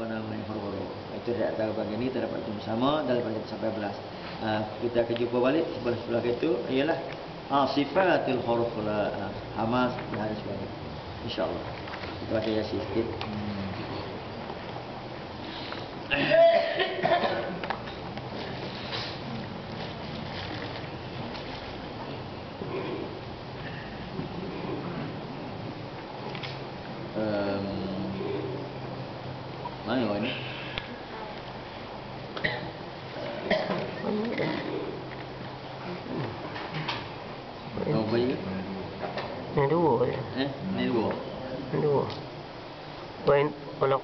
apa namanya huruf-huruf. Itu tidak tahu bagi ini terdapat jumlah sama dalam pada sampai belas. Uh, kita akan jumpa balik sebelah sebelah itu ialah sifatul huruf la uh, hamas dan sebagainya. Insyaallah. Kita baca ya sikit. Um, mana? Kau bayi ke? Ni dua je. Eh, ni dua. Ni dua. Wain ni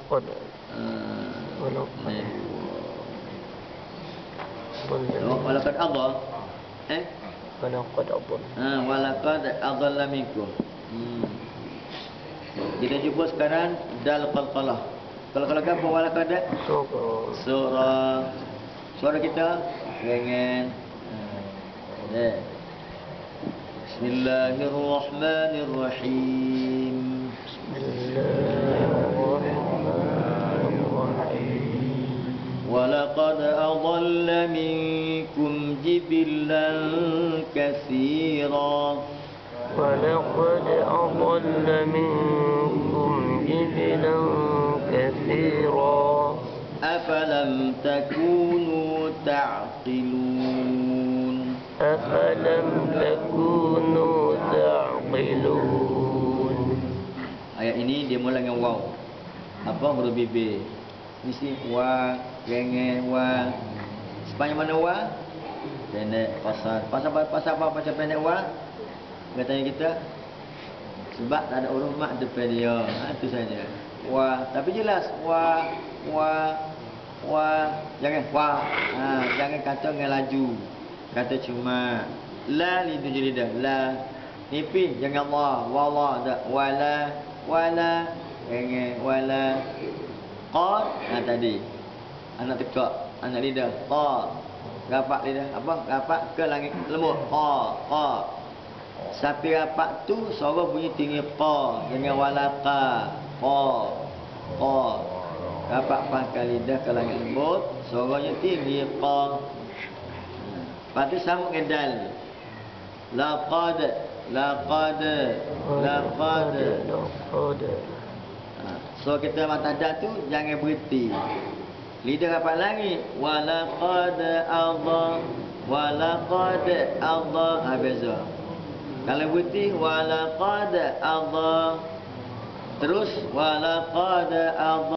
pun dua. Walakad Allah. Eh? walaqad abun. Ha, walakad adalla minkum. Hmm. Kita jumpa sekarang dal qalqalah. Qalqalah ke apa walakad? So Surah Suara kita Dengan eh. Bismillahirrahmanirrahim Bismillahirrahmanirrahim. ولقد أضل منكم جبلا كثيرا ولقد أضل منكم كثيرا أفلم تكونوا تعقلون أفلم تكونوا تعقلون Ayat ini dia mula dengan waw. Apa huruf bibir? Mesti wa, renge, wa. Sepanjang mana wa? Pendek, pasal. Pasal apa? Pasal apa? Pasal pendek wa? Katanya kita sebab tak ada huruf mat depan dia. Ha, itu saja. Wa, tapi jelas wa, wa, wa. Jangan wa. Ha, jangan kata dengan laju. Kata cuma la ni tu jadi dah. La Nipih jangan Allah, wallah tak wala wala renge wala qad nah tadi anak tekak anak lidah qa rapat lidah apa rapat ke langit lembut qa qa Sapi rapat tu suara bunyi tinggi pa dengan walaka pa pa rapat pas kali dah ke langit lembut suaranya tinggi pa pada sama dengan dal. Laqad laqad laqad laqad so kita mata dah tu jangan berhenti. Lidah rapat lagi walaqad Allah walaqad Allah habis tu kalau berhenti. Walaqad Allah. Terus. Walaqad Allah.